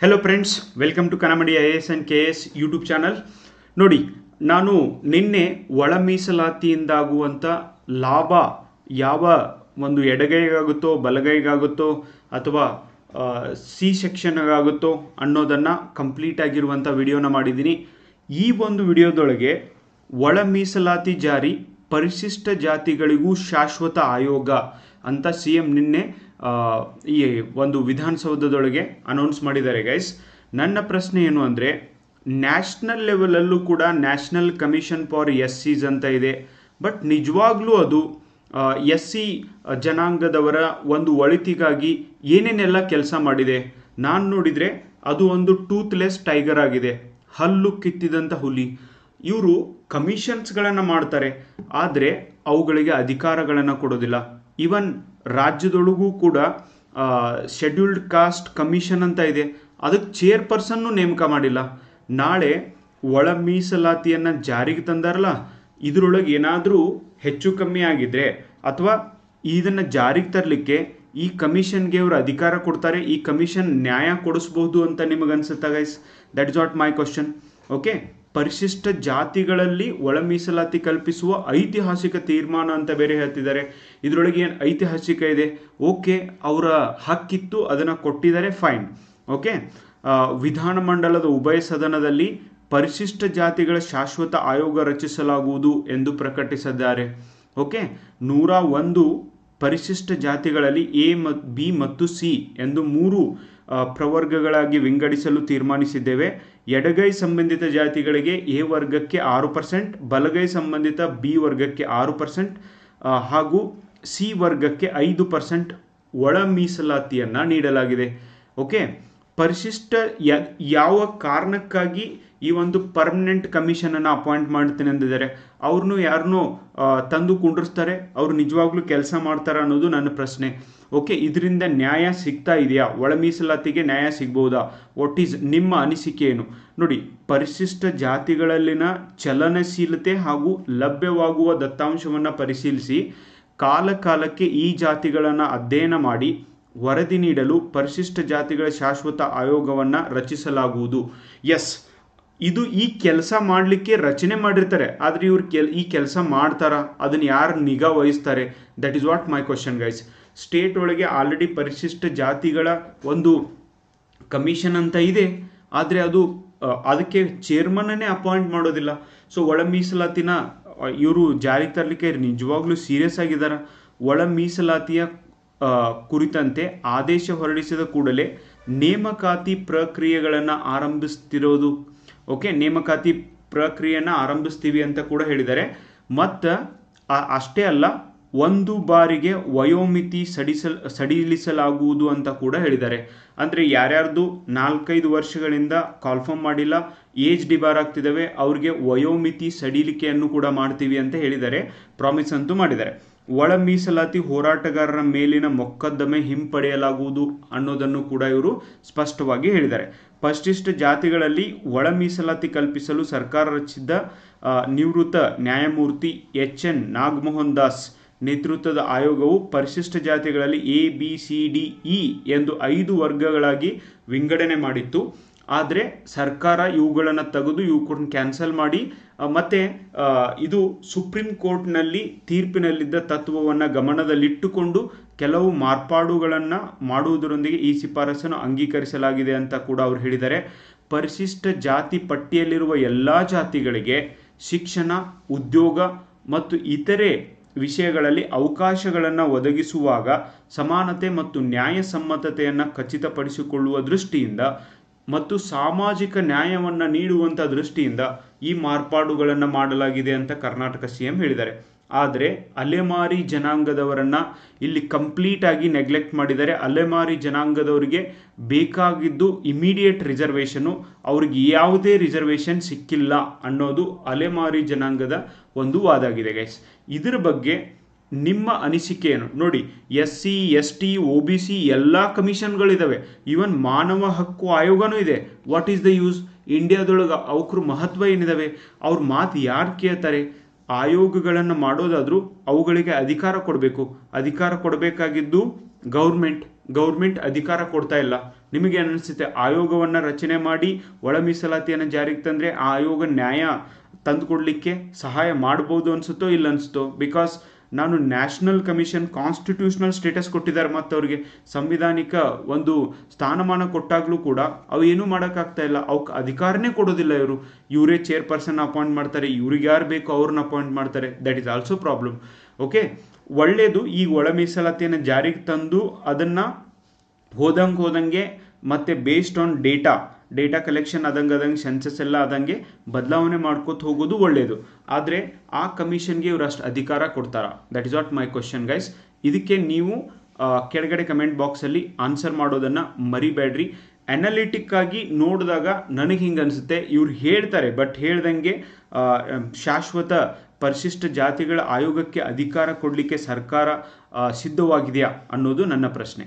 Hello friends welcome to ಕನ್ನಮಡಿ I S and K S YouTube channel ನೋಡಿ, ನಾನು ನಿನ್ನೆ ಒಳ ಮೀಸಲಾತಿಯಿಂದಾಗುವಂಥ ಲಾಭ ಯಾವ ಒಂದು ಎಡಗೈಗಾಗುತ್ತೋ, ಬಲಗೈಗಾಗುತ್ತೋ ಅಥವಾ ಸಿ ಸೆಕ್ಷನ್ಗಾಗುತ್ತೋ ಅನ್ನೋದನ್ನು ಕಂಪ್ಲೀಟ್ ಆಗಿರುವಂಥ ವಿಡಿಯೋನ ಮಾಡಿದ್ದೀನಿ. ಈ ಒಂದು ವಿಡಿಯೋದೊಳಗೆ ಒಳ ಮೀಸಲಾತಿ ಜಾರಿ ಪರಿಶಿಷ್ಟ ಜಾತಿಗಳಿಗೂ ಶಾಶ್ವತ ಆಯೋಗ ಅಂತ ಸಿ ಎಂ ನಿನ್ನೆ ಈ ಒಂದು ವಿಧಾನಸೌಧದೊಳಗೆ ಅನೌನ್ಸ್ ಮಾಡಿದ್ದಾರೆ ಗೈಸ್ ನನ್ನ ಪ್ರಶ್ನೆ ಏನು ಅಂದರೆ ನ್ಯಾಷನಲ್ ಲೆವೆಲಲ್ಲೂ ಕೂಡ ನ್ಯಾಷನಲ್ ಕಮಿಷನ್ ಫಾರ್ ಎಸ್ ಸಿಸ್ ಅಂತ ಇದೆ. ಬಟ್ ನಿಜವಾಗ್ಲೂ ಅದು ಎಸ್ ಸಿ ಜನಾಂಗದವರ ಒಂದು ಒಳಿತಿಗಾಗಿ ಏನೇನೆಲ್ಲ ಕೆಲಸ ಮಾಡಿದೆ? ನಾನು ನೋಡಿದರೆ ಅದು ಒಂದು ಟೂತ್ಲೆಸ್ ಟೈಗರ್ ಆಗಿದೆ. ಹಲ್ಲು ಕಿತ್ತಿದಂಥ ಹುಲಿ. ಇವರು ಕಮಿಷನ್ಸ್ಗಳನ್ನು ಮಾಡ್ತಾರೆ. ಆದರೆ ಅವುಗಳಿಗೆ ಅಧಿಕಾರಗಳನ್ನು ಕೊಡೋದಿಲ್ಲ. ಈವನ್ ರಾಜ್ಯದೊಳಗೂ ಕೂಡ ಶೆಡ್ಯೂಲ್ಡ್ ಕಾಸ್ಟ್ ಕಮಿಷನ್ ಅಂತ ಇದೆ. ಅದಕ್ಕೆ ಚೇರ್ಪರ್ಸನ್ನು ನೇಮಕ ಮಾಡಿಲ್ಲ. ನಾಳೆ ಒಳ ಮೀಸಲಾತಿಯನ್ನು ಜಾರಿಗೆ ತಂದಾರಲ್ಲ, ಇದರೊಳಗೆ ಏನಾದರೂ ಹೆಚ್ಚು ಕಮ್ಮಿ ಆಗಿದ್ರೆ ಅಥವಾ ಇದನ್ನು ಜಾರಿಗೆ ತರಲಿಕ್ಕೆ ಈ ಕಮಿಷನ್ಗೆ ಅವರು ಅಧಿಕಾರ ಕೊಡ್ತಾರೆ, ಈ ಕಮಿಷನ್ ನ್ಯಾಯ ಕೊಡಿಸ್ಬೋದು ಅಂತ ನಿಮಗೆ guys that is not my question okay ಪರಿಶಿಷ್ಟ ಜಾತಿಗಳಲ್ಲಿ ಒಳ ಮೀಸಲಾತಿ ಕಲ್ಪಿಸುವ ಐತಿಹಾಸಿಕ ತೀರ್ಮಾನ ಅಂತ ಬೇರೆ ಹೇಳ್ತಿದ್ದಾರೆ. ಇದರೊಳಗೆ ಏನು ಐತಿಹಾಸಿಕ ಇದೆ? ಓಕೆ, ಅವರ ಹಕ್ಕಿತ್ತು, ಅದನ್ನು ಕೊಟ್ಟಿದ್ದಾರೆ ಫೈನ್ ಓಕೆ? ವಿಧಾನಮಂಡಲದ ಉಭಯ ಸದನದಲ್ಲಿ ಪರಿಶಿಷ್ಟ ಜಾತಿಗಳ ಶಾಶ್ವತ ಆಯೋಗ ರಚಿಸಲಾಗುವುದು ಎಂದು ಪ್ರಕಟಿಸಿದ್ದಾರೆ. ಓಕೆ? ನೂರ ಒಂದು ಪರಿಶಿಷ್ಟ ಜಾತಿಗಳಲ್ಲಿ ಎ ಮತ್ತು ಬಿ ಮತ್ತು ಸಿ ಎಂದು ಮೂರು ಪ್ರವರ್ಗಗಳಾಗಿ ವಿಂಗಡಿಸಲು ತೀರ್ಮಾನಿಸಿದ್ದೇವೆ. ಎಡಗೈ ಸಂಬಂಧಿತ ಜಾತಿಗಳಿಗೆ ಎ ವರ್ಗಕ್ಕೆ ಆರು ಪರ್ಸೆಂಟ್, ಬಲಗೈ ಸಂಬಂಧಿತ ಬಿ ವರ್ಗಕ್ಕೆ ಆರು ಪರ್ಸೆಂಟ್ ಹಾಗೂ ಸಿ ವರ್ಗಕ್ಕೆ ಐದು ಪರ್ಸೆಂಟ್ ಒಳ ಮೀಸಲಾತಿಯನ್ನು ನೀಡಲಾಗಿದೆ. ಓಕೆ? ಪರಿಶಿಷ್ಟ ಯಾವ ಕಾರಣಕ್ಕಾಗಿ ಈ ಒಂದು ಪರ್ಮನೆಂಟ್ ಕಮಿಷನನ್ನು ಅಪಾಯಿಂಟ್ ಮಾಡ್ತೀನಿ ಅಂದಿದ್ದಾರೆ. ಅವ್ರನ್ನೂ ಯಾರನ್ನೂ ತಂದು ಕುಂಡ್ರಿಸ್ತಾರೆ. ಅವ್ರು ನಿಜವಾಗ್ಲೂ ಕೆಲಸ ಮಾಡ್ತಾರ ಅನ್ನೋದು ನನ್ನ ಪ್ರಶ್ನೆ. ಓಕೆ, ಇದರಿಂದ ನ್ಯಾಯ ಸಿಗ್ತಾ ಇದೆಯಾ? ಒಳ ಮೀಸಲಾತಿಗೆ ನ್ಯಾಯ ಸಿಗ್ಬೋದಾ ವಾಟ್ ಈಸ್ ನಿಮ್ಮ ಅನಿಸಿಕೆ ಏನು? ನೋಡಿ, ಪರಿಶಿಷ್ಟ ಜಾತಿಗಳಲ್ಲಿನ ಚಲನಶೀಲತೆ ಹಾಗೂ ಲಭ್ಯವಾಗುವ ದತ್ತಾಂಶವನ್ನು ಪರಿಶೀಲಿಸಿ ಕಾಲ ಕಾಲಕ್ಕೆ ಈ ಜಾತಿಗಳನ್ನು ಅಧ್ಯಯನ ಮಾಡಿ ವರದಿ ನೀಡಲು ಪರಿಶಿಷ್ಟ ಜಾತಿಗಳ ಶಾಶ್ವತ ಆಯೋಗವನ್ನು ರಚಿಸಲಾಗುವುದು. ಎಸ್, ಇದು ಈ ಕೆಲಸ ಮಾಡಲಿಕ್ಕೆ ರಚನೆ ಮಾಡಿರ್ತಾರೆ. ಆದರೆ ಇವ್ರು ಕೆಲ್, ಈ ಕೆಲಸ ಮಾಡ್ತಾರಾ. ಅದನ್ನು ಯಾರು ನಿಗಾ ವಹಿಸ್ತಾರೆ? That is what my question guys state ಒಳಗೆ ಆಲ್ರೆಡಿ ಪರಿಶಿಷ್ಟ ಜಾತಿಗಳ ಒಂದು ಕಮಿಷನ್ ಅಂತ ಇದೆ. ಆದರೆ ಅದು ಅದಕ್ಕೆ ಚೇರ್ಮನ್ನೇ ಅಪಾಯಿಂಟ್ ಮಾಡೋದಿಲ್ಲ. ಸೊ ಒಳ ಮೀಸಲಾತಿನ ಇವರು ಜಾರಿಗೆ ತರಲಿಕ್ಕೆ ನಿಜವಾಗ್ಲೂ ಸೀರಿಯಸ್ ಆಗಿದ್ದಾರೆ ಒಳ ಮೀಸಲಾತಿಯ ಕುರಿತಂತೆ ಆದೇಶ ಹೊರಡಿಸಿದ ಕೂಡಲೇ ನೇಮಕಾತಿ ಪ್ರಕ್ರಿಯೆಗಳನ್ನು ಆರಂಭಿಸ್ತಿರೋದು. ಓಕೆ ನೇಮಕಾತಿ ಪ್ರಕ್ರಿಯೆಯನ್ನು ಆರಂಭಿಸ್ತೀವಿ ಅಂತ ಕೂಡ ಹೇಳಿದ್ದಾರೆ. ಮತ್ತು ಅಷ್ಟೇ ಅಲ್ಲ, ಒಂದು ಬಾರಿಗೆ ವಯೋಮಿತಿ ಸಡಿಸಲ್, ಸಡಿಲಿಸಲಾಗುವುದು ಅಂತ ಕೂಡ ಹೇಳಿದ್ದಾರೆ. ಅಂದರೆ ಯಾರ್ಯಾರ್ದು ನಾಲ್ಕೈದು ವರ್ಷಗಳಿಂದ ಕಾಲ್ಫರ್ಮ್ ಮಾಡಿಲ್ಲ, ಏಜ್ ಡಿಬಾರ್ ಆಗ್ತಿದ್ದಾವೆ, ಅವ್ರಿಗೆ ವಯೋಮಿತಿ ಸಡಿಲಿಕೆಯನ್ನು ಕೂಡ ಮಾಡ್ತೀವಿ ಅಂತ ಹೇಳಿದ್ದಾರೆ, ಪ್ರಾಮಿಸ್ ಅಂತೂ ಮಾಡಿದ್ದಾರೆ. ಒಳ ಮೀಸಲಾತಿ ಹೋರಾಟಗಾರರ ಮೇಲಿನ ಮೊಕದ್ದಮೆ ಹಿಂಪಡೆಯಲಾಗುವುದು ಅನ್ನೋದನ್ನು ಕೂಡ ಇವರು ಸ್ಪಷ್ಟವಾಗಿ ಹೇಳಿದ್ದಾರೆ. ಪರಿಶಿಷ್ಟ ಜಾತಿಗಳಲ್ಲಿ ಒಳ ಮೀಸಲಾತಿ ಕಲ್ಪಿಸಲು ಸರ್ಕಾರ ರಚಿಸಿದ್ದ ನಿವೃತ್ತ ನ್ಯಾಯಮೂರ್ತಿ ಎಚ್. ಎನ್. ನಾಗಮೋಹನ್ ದಾಸ್ ನೇತೃತ್ವದ ಆಯೋಗವು ಪರಿಶಿಷ್ಟ ಜಾತಿಗಳಲ್ಲಿ A, B, C, D, E ಎಂದು ಐದು ವರ್ಗಗಳಾಗಿ ವಿಂಗಡಣೆ ಮಾಡಿತ್ತು. ಆದರೆ ಸರ್ಕಾರ ಇವುಗಳನ್ನು ತೆಗೆದು ಇವುಗಳನ್ನು ಕ್ಯಾನ್ಸಲ್ ಮಾಡಿ ಮತ್ತು ಇದು ಸುಪ್ರೀಂ ಕೋರ್ಟ್ನಲ್ಲಿ ತೀರ್ಪಿನಲ್ಲಿದ್ದ ತತ್ವವನ್ನು ಗಮನದಲ್ಲಿಟ್ಟುಕೊಂಡು ಕೆಲವು ಮಾರ್ಪಾಡುಗಳನ್ನು ಮಾಡುವುದರೊಂದಿಗೆ ಈ ಶಿಫಾರಸನ್ನು ಅಂಗೀಕರಿಸಲಾಗಿದೆ ಅಂತ ಕೂಡ ಅವರು ಹೇಳಿದ್ದಾರೆ. ಪರಿಶಿಷ್ಟ ಜಾತಿ ಪಟ್ಟಿಯಲ್ಲಿರುವ ಎಲ್ಲ ಜಾತಿಗಳಿಗೆ ಶಿಕ್ಷಣ, ಉದ್ಯೋಗ ಮತ್ತು ಇತರೆ ವಿಷಯಗಳಲ್ಲಿ ಅವಕಾಶಗಳನ್ನು ಒದಗಿಸುವಾಗ ಸಮಾನತೆ ಮತ್ತು ನ್ಯಾಯಸಮ್ಮತತೆಯನ್ನು ಖಚಿತಪಡಿಸಿಕೊಳ್ಳುವ ದೃಷ್ಟಿಯಿಂದ ಮತ್ತು ಸಾಮಾಜಿಕ ನ್ಯಾಯವನ್ನು ನೀಡುವಂಥ ದೃಷ್ಟಿಯಿಂದ ಈ ಮಾರ್ಪಾಡುಗಳನ್ನು ಮಾಡಲಾಗಿದೆ ಅಂತ ಕರ್ನಾಟಕ ಸಿ ಎಂ ಹೇಳಿದ್ದಾರೆ. ಆದರೆ ಅಲೆಮಾರಿ ಜನಾಂಗದವರನ್ನ ಇಲ್ಲಿ ಕಂಪ್ಲೀಟ್ ಆಗಿ ನೆಗ್ಲೆಕ್ಟ್ ಮಾಡಿದರೆ ಅಲೆಮಾರಿ ಜನಾಂಗದವರಿಗೆ ಬೇಕಾಗಿದ್ದು ಇಮಿಡಿಯೇಟ್ ರಿಸರ್ವೇಷನು ಅವ್ರಿಗೆ ಯಾವುದೇ ರಿಸರ್ವೇಷನ್ ಸಿಕ್ಕಿಲ್ಲ ಅನ್ನೋದು ಅಲೆಮಾರಿ ಜನಾಂಗದ ಒಂದು ವಾದ ಆಗಿದೆ ಗೈಸ್ ಇದರ ಬಗ್ಗೆ ನಿಮ್ಮ ಅನಿಸಿಕೆ ಏನು ನೋಡಿ S C S T O B C ಎಲ್ಲ ಕಮಿಷನ್ಗಳಿದ್ದಾವೆ ಈವನ್ ಮಾನವ ಹಕ್ಕು ಆಯೋಗನೂ ಇದೆ. ವಾಟ್ ಈಸ್ ದ ಯೂಸ್ ಇಂಡಿಯಾದೊಳಗೆ ಅವಕ್ರ ಮಹತ್ವ ಏನಿದಾವೆ? ಅವ್ರ ಮಾತು ಯಾರು ಕೇಳ್ತಾರೆ? ಆಯೋಗಗಳನ್ನು ಮಾಡೋದಾದರೂ ಅವುಗಳಿಗೆ ಅಧಿಕಾರ ಕೊಡಬೇಕು. ಅಧಿಕಾರ ಕೊಡಬೇಕಾಗಿದ್ದು ಗೌರ್ಮೆಂಟ್. ಗೌರ್ಮೆಂಟ್ ಅಧಿಕಾರ ಕೊಡ್ತಾ ಇಲ್ಲ. ನಿಮಗೆ ಅನಿಸುತ್ತೆ, ಆಯೋಗವನ್ನು ರಚನೆ ಮಾಡಿ ಒಳ ಮೀಸಲಾತಿಯನ್ನು ಜಾರಿಗೆ ತಂದರೆ ಆ ಆಯೋಗ ನ್ಯಾಯ ತಂದುಕೊಡ್ಲಿಕ್ಕೆ ಸಹಾಯ ಮಾಡ್ಬೋದು ಅನಿಸುತ್ತೋ ಇಲ್ಲ ಅನಿಸುತ್ತೋ? ಬಿಕಾಸ್ ನಾನು ನ್ಯಾಷನಲ್ ಕಮಿಷನ್ ಕಾನ್ಸ್ಟಿಟ್ಯೂಷನಲ್ ಸ್ಟೇಟಸ್ ಕೊಟ್ಟಿದ್ದಾರೆ ಮತ್ತು ಅವ್ರಿಗೆ ಸಂವಿಧಾನಿಕ ಒಂದು ಸ್ಥಾನಮಾನ ಕೊಟ್ಟಾಗಲೂ ಕೂಡ ಅವು ಏನೂ ಮಾಡೋಕ್ಕಾಗ್ತಾ ಇಲ್ಲ. ಅವಕ್ಕೆ ಅಧಿಕಾರನೇ ಕೊಡೋದಿಲ್ಲ ಇವರು. ಇವರೇ ಚೇರ್ಪರ್ಸನ್ ಅಪಾಯಿಂಟ್ ಮಾಡ್ತಾರೆ. ಇವ್ರಿಗೆ ಯಾರು ಬೇಕೋ ಅವ್ರನ್ನ ಅಪಾಯಿಂಟ್ ಮಾಡ್ತಾರೆ. That is also problem okay ಒಳ್ಳೆಯದು ಈ ಒಳ ಮೀಸಲಾತಿಯನ್ನು ಜಾರಿಗೆ ತಂದು ಅದನ್ನು ಹೋದಂಗೆ ಹೋದಂಗೆ ಮತ್ತೆ based on data data collection ಆದಂಗೆ ಆದಂಗೆ ಸೆನ್ಸಸ್ ಎಲ್ಲ ಆದಂಗೆ ಬದಲಾವಣೆ ಮಾಡ್ಕೋತ ಹೋಗೋದು ಒಳ್ಳೆಯದು ಆದರೆ ಆ ಕಮಿಷನ್ಗೆ ಇವ್ರು ಅಷ್ಟು ಅಧಿಕಾರ ಕೊಡ್ತಾರ. That is what my question guys ಇದಕ್ಕೆ ನೀವು ಕೆಳಗಡೆ ಕಮೆಂಟ್ ಬಾಕ್ಸಲ್ಲಿ ಆನ್ಸರ್ ಮಾಡೋದನ್ನು ಮರಿಬೇಡ್ರಿ. ಅನಾಲಿಟಿಕ್ ಆಗಿ ನೋಡಿದಾಗ ನನಗೆ ಹಿಂಗೆ ಅನಿಸುತ್ತೆ. ಇವ್ರು ಹೇಳ್ತಾರೆ ಬಟ್ ಹೇಳ್ದಂಗೆ ಶಾಶ್ವತ, ಪರಿಶಿಷ್ಟ ಜಾತಿಗಳ ಆಯೋಗಕ್ಕೆ ಅಧಿಕಾರ ಕೊಡಲಿಕ್ಕೆ ಸರ್ಕಾರ ಸಿದ್ಧವಾಗಿದೆಯಾ ಅನ್ನೋದು ನನ್ನ ಪ್ರಶ್ನೆ.